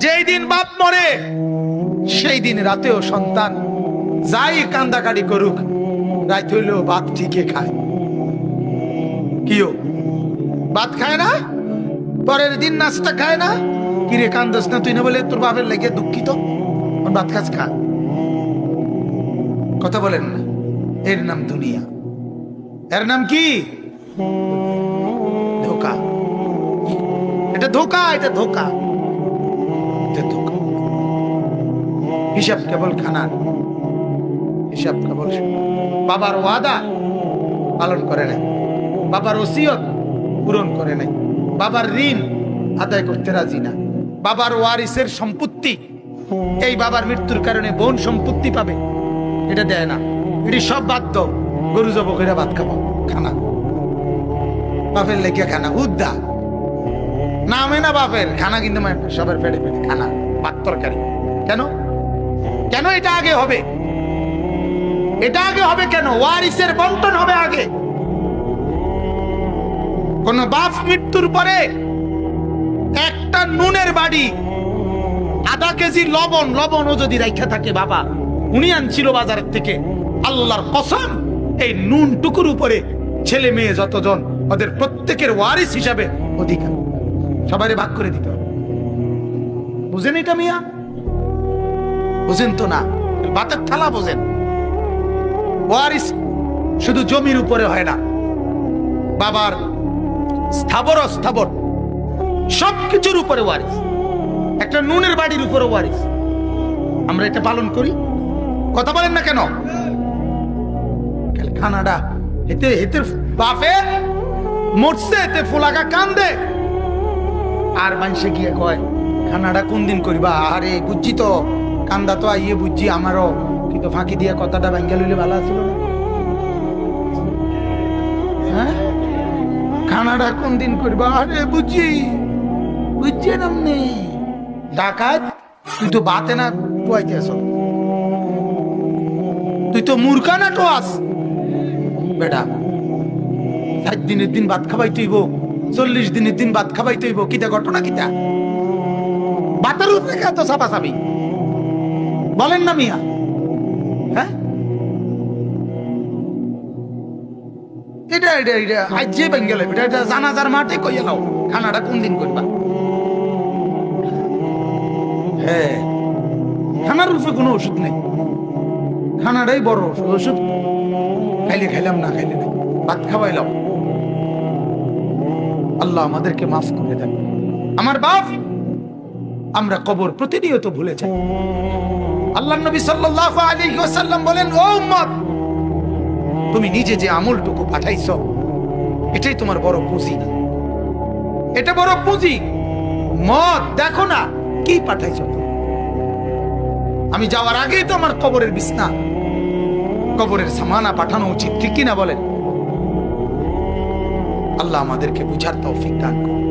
যেই দিন বাপ মরে, সেই দিন রাতেও সন্তান যাই কান্দাকাটি করুক, রাত হইলেও ভাত ঠিকই খায়। কিও? ভাত খায় না? পরের দিন নাস্তা খায় না? কিরে কান্দাস না তুই না বলে তোর বাপের লেগে দুঃখিত? ভাত খাস খা। কথা বলেন না, এর নাম দুনিয়া। এর নাম কি? ধোকা। এটা ধোকা এটা ধোকা। হিসাব কেবল খানার, হিসাব কেবল বাবার ওয়াদা পালন করে নাই, বাবার ওসিয়ত পূরণ করে নাই, বাবার ঋণ আদায় করতে রাজি না, বাবার ওয়ারিসের সম্পত্তি, এই বাবার মৃত্যুর কারণে বোন সম্পত্তি পাবে, এটা দেয় না, এটি সব বাধ্য গরু জব করে ভাত খাব, খানা। বাপের লেগে খানা, উদ্দা। নামে না বাপের, খানা কিন্তু সবার পেটে পেটে খানা, ভাত তরকারি। কেন? কেন এটা আগে হবে? এটা আগে হবে কেন? ওয়ারিসের বন্টন হবে আগে। কোন বাপ মৃত্যুর পরে একটা নুনের বাড়ি, আধা কেজি লবণ, লবণও যদি রাখা থাকে বাবা, উনি আনছিল বাজারের থেকে। আল্লাহর কসম, এই নুন টুকুর উপরে ছেলে মেয়ে যতজন, ওদের প্রত্যেকের ওয়ারিস হিসাবে অধিকার। সবাই ভাগ করে দিতে হবে। বুঝেন এটা মিয়া? বুঝেন তো না? বাতের থালা বোঝেন। ওয়ারিস শুধু জমির উপরে হয় না। বাবার স্থাবর অস্থাবর সবকিছুর উপরে ওয়ারিস একটা নুনের বাড়ির উপরে ওয়ারিস আমরা এটা পালন করি। কথা বলেন না কেন? খানাডা এতে এতে বাপে মরছে, এতে ফুলাকা কান্দে। আর মানুষে গিয়ে কয় খানাটা কোন দিন করিবা? আরে বুঝছি তো। কান্দা তো আইয়ে বুঝছি আমারও। কিন্তু ফাঁকি দিয়ে কথাটা ব্যাঙ্গা লইলে ভালো আছিল হ্যাঁ? খানাটা কোন দিন করবা? আরে বুঝছি বুঝছি নামনি ডাকাত? তুই তো বাতে না টুয়াইতে আস তুই তো মূর্খা না টোয়াস? বেটা, ষাট দিনের দিন ভাত খাবাই তুইব চল্লিশ দিনের দিন ভাত খাবাই তুইব কিতা ঘটনা কিতা? বাতের উপরে এত চাপা চাবি বলেন না মিয়া। হ্যাঁ? এটা এটা এটা আজ যে বেঙ্গলে, এটা এটা জানাজার মাঠে কই এলাও? খানাটা কোন দিন করবা? হ্যাঁ খানার রূপে কোনো ওষুধ নেই। খানাটাই বড় ওষুধ ওষুধ। খাইলে খাইলাম, না খাইলে না ভাত খাওয়াইলাম আল্লাহ আমাদেরকে মাফ করে দেন। আমার বাপ, আমরা কবর প্রতিনিয়ত ভুলে যাই। আল্লাহ নবী সাল্লাল্লাহু আলাইহি ওয়াসাল্লাম বলেন, ও তুমি নিজে যে আমলটুকু পাঠাইছো, এটাই তোমার বড় পুঁজি। এটা বড় পুঁজি। মত দেখো না, কি পাঠাইছো? আমি যাওয়ার আগেই তো আমার কবরের বিছনা, কবরের সামানা পাঠানো উচিত, ঠিক কিনা বলেন? আল্লাহ আমাদেরকে বুঝার তৌফিক দান করুন।